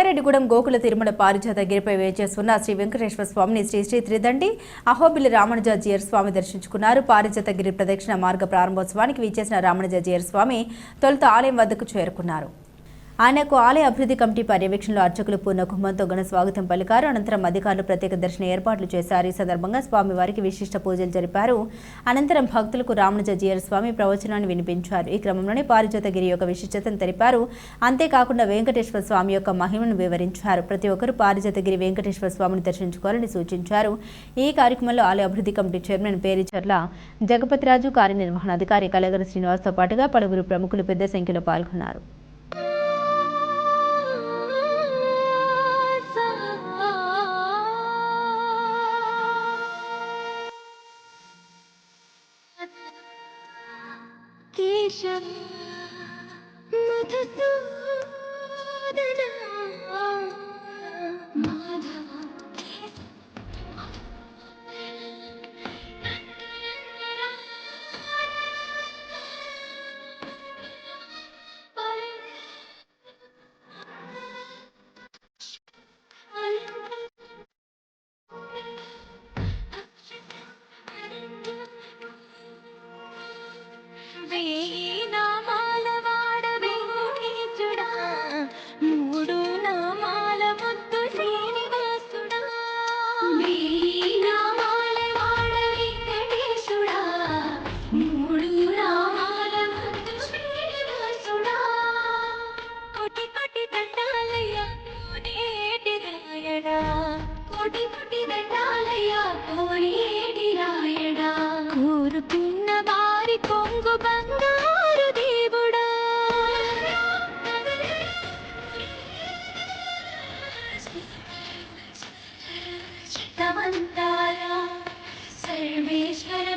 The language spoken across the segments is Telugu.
జగ్గారెడ్డిగూడెం గోకుల తిరుమల పారిజాత గిరిపై వేచేస్తున్న శ్రీ వెంకటేశ్వర స్వామిని శ్రీ శ్రీ త్రిదండి అహోబిల్లి రామణుజాజీయర్ స్వామి దర్శించుకున్నారు. పారిజాత గిరి ప్రదక్షిణ మార్గ ప్రారంభోత్సవానికి విచ్చేసిన రామణుజాజీయర్ స్వామి తొలుత ఆలయం వద్దకు చేరుకున్నారు. ఆయనకు ఆలయ అభివృద్ధి కమిటీ పర్యవేక్షణలో అర్చకులు పూర్ణ కుంభంతో ఘన స్వాగతం పలికారు. అనంతరం అధికారులు ప్రత్యేక దర్శన ఏర్పాట్లు చేశారు. ఈ సందర్భంగా స్వామివారికి విశిష్ట పూజలు జరిపారు. అనంతరం భక్తులకు రామనుజ జీయర్ స్వామి ప్రవచనాన్ని వినిపించారు. ఈ క్రమంలోనే పారిజాతగిరి యొక్క విశిష్టతను తెలిపారు. అంతేకాకుండా వెంకటేశ్వర స్వామి యొక్క మహిమను వివరించారు. ప్రతి ఒక్కరూ పారిజాతగిరి వెంకటేశ్వర స్వామిని దర్శించుకోవాలని సూచించారు. ఈ కార్యక్రమంలో ఆలయ అభివృద్ధి కమిటీ చైర్మన్ పేరిచర్ల జగపతిరాజు కార్యనిర్వహణాధికారి కలగర శ్రీనివాస్తో పాటుగా పలువురు ప్రముఖులు పెద్ద సంఖ్యలో పాల్గొన్నారు. मत मधुसूदन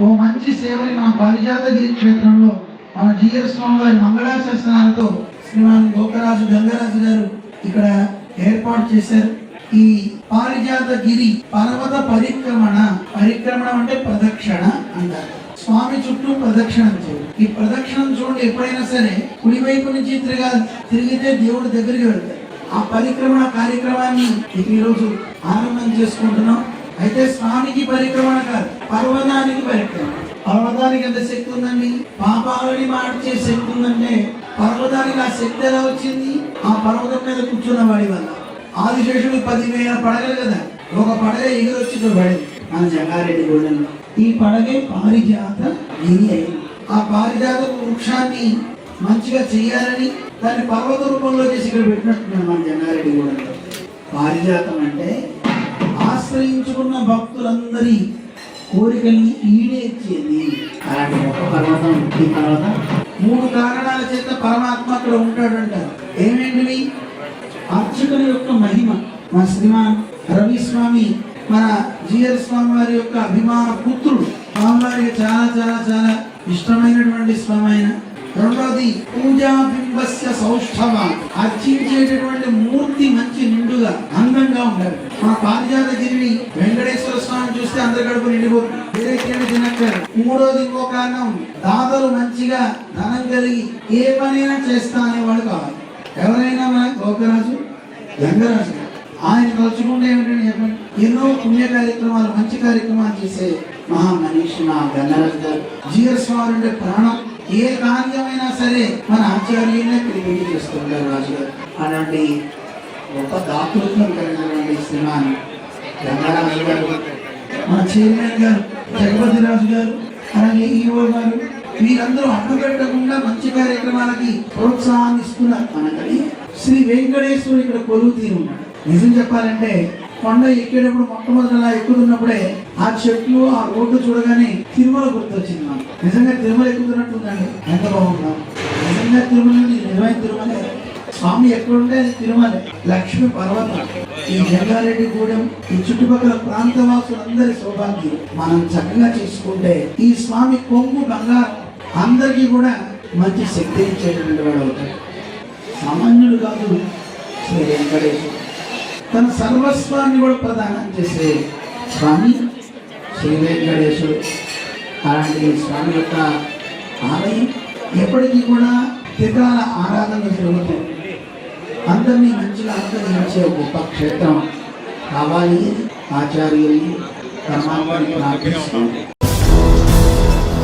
ఓ మంచి సేవని మన పారిజాతగిరి క్షేత్రంలో మన జీఎస్ స్వామి వారి మంగళాశాసనాలతో శ్రీమాన్ గోకరాజు గంగరాజు గారు ఇక్కడ ఏర్పాటు చేశారు. ఈ పారిజాత గిరి పర్వత పరిక్రమణ పరిక్రమణ అంటే ప్రదక్షిణ అంటారు. స్వామి చుట్టూ ప్రదక్షిణ చేయాలి. ఈ ప్రదక్షిణం చూడండి ఎప్పుడైనా సరే కుడివైపు నుంచి తిరిగా తిరిగితే దేవుడి దగ్గరికి వెళ్తారు. ఆ పరిక్రమణ కార్యక్రమాన్ని ఈరోజు ఆనందం చేసుకుంటున్నాం. అయితే స్వామికి పరిక్రమణ కాదు పర్వతానికి పరిక్రమణ. పర్వతానికి ఎంత శక్తి ఉందండి? పాపాలని మార్చే శక్తి ఉందంటే పర్వతానికి ఆ శక్తి ఎలా వచ్చింది? ఆ పర్వతం మీద కూర్చున్న వాడి వల్ల. ఆదిశేషుడు పదివేల పడగలు కదా ఒక పడగ ఎగిరొచ్చి ఇక్కడ మన జంగారెడ్డి గోడలో ఈ పడగే పారిజాత గిరి అయింది. ఆ పారిజాత వృక్షాన్ని మంచిగా చేయాలని దాన్ని పర్వత రూపంలో చేసి ఇక్కడ పెట్టినట్టున్నాడు మన జంగారెడ్డి గోడలో పారిజాతం అంటే ఆశ్రయించుకున్న భక్తులందరి కోరికల్ని ఈడేర్చేది. అలాంటి గొప్ప పర్వతం ఈ పర్వతం మూడు కారణాల చేత పరమాత్మ అక్కడ ఉంటాడంటారు ఏమేంటివి? అర్చకుని యొక్క మహిమ మా శ్రీమాన్ రవి స్వామి మన జిఆర్ స్వామి వారి యొక్క అభిమాన పుత్రుడు. స్వామివారికి చాలా చాలా చాలా ఇష్టమైనటువంటి స్వామి ఆయన. రెండోది పూజా బింబస్య సౌష్ఠవ. అర్చించేటటువంటి మూర్తి మంచి నిండుగా అందంగా ఉండాలి. మన పారిజాతగిరిని వెంకటేశ్వర స్వామి చూస్తే అందరి కడుపు నిండిపోతుంది. వేరే తినక్కర్ మూడోది ఇంకో కారణం దాతలు మంచిగా ధనం కలిగి ఏ పనైనా చేస్తా అనేవాడు కావాలి. ఎవరైనా మన గోకరాజు గంగరాజు ఆయన తలుచుకుంటే ఏమిటంటే చెప్పండి? ఎన్నో పుణ్య కార్యక్రమాలు మంచి కార్యక్రమాలు చేసే మహా మనీషి మా గంగరాజు గారు. జీఎస్ వారు అంటే ప్రాణం. ఏ కార్యమైనా సరే మన ఆచార్యులే తిరిగి చేస్తుంటారు రాజుగారు. అలాంటి గొప్ప దాతృత్వం కలిగినటువంటి శ్రీమాన్ గంగరాజు గారు మన చైర్మన్ గారు జగపతి రాజు గారు అలాగే ఈఓ గారు మీరందరూ అడ్డుపెట్టకుండా మంచి కార్యక్రమాలకి ప్రోత్సాహాన్ని ఇస్తున్నారు మనకని శ్రీ వెంకటేశ్వరు ఇక్కడ కొలువు తీరు నిజం చెప్పాలంటే కొండ ఎక్కేటప్పుడు మొట్టమొదటి అలా ఎక్కుతున్నప్పుడే ఆ చెట్లు ఆ రోడ్డు చూడగానే తిరుమల గుర్తొచ్చింది నాకు. నిజంగా తిరుమల ఎక్కుతున్నట్టుందండి. ఎంత బాగుందా. నిజంగా తిరుమల నిజమైన తిరుమలే. స్వామి ఎక్కడుంటే అది తిరుమల. లక్ష్మి పర్వతం. ఈ జంగారెడ్డిగూడెం ఈ చుట్టుపక్కల ప్రాంత వాసులందరి సౌభాగ్యం మనం చక్కగా చేసుకుంటే ఈ స్వామి కొంగు బంగారం అందరికీ కూడా మంచి శక్తి ఇచ్చేటువంటి వాడు అవుతాడు. సామాన్యుడు కాదు శ్రీ వెంకటేశ్వర తన సర్వస్వాన్ని కూడా ప్రదానం చేసే స్వామి శ్రీ వెంకటేశ్వరుడు. అలాంటి స్వామి యొక్క ఆలయం ఎప్పటికీ కూడా త్రికాల ఆరాధన జరుగుతుంది. అందరినీ మంచిగా ఆరాధించే గొప్ప క్షేత్రం కావాలి ఆచార్యుల్ని పరమాత్మని ప్రార్థిస్తూ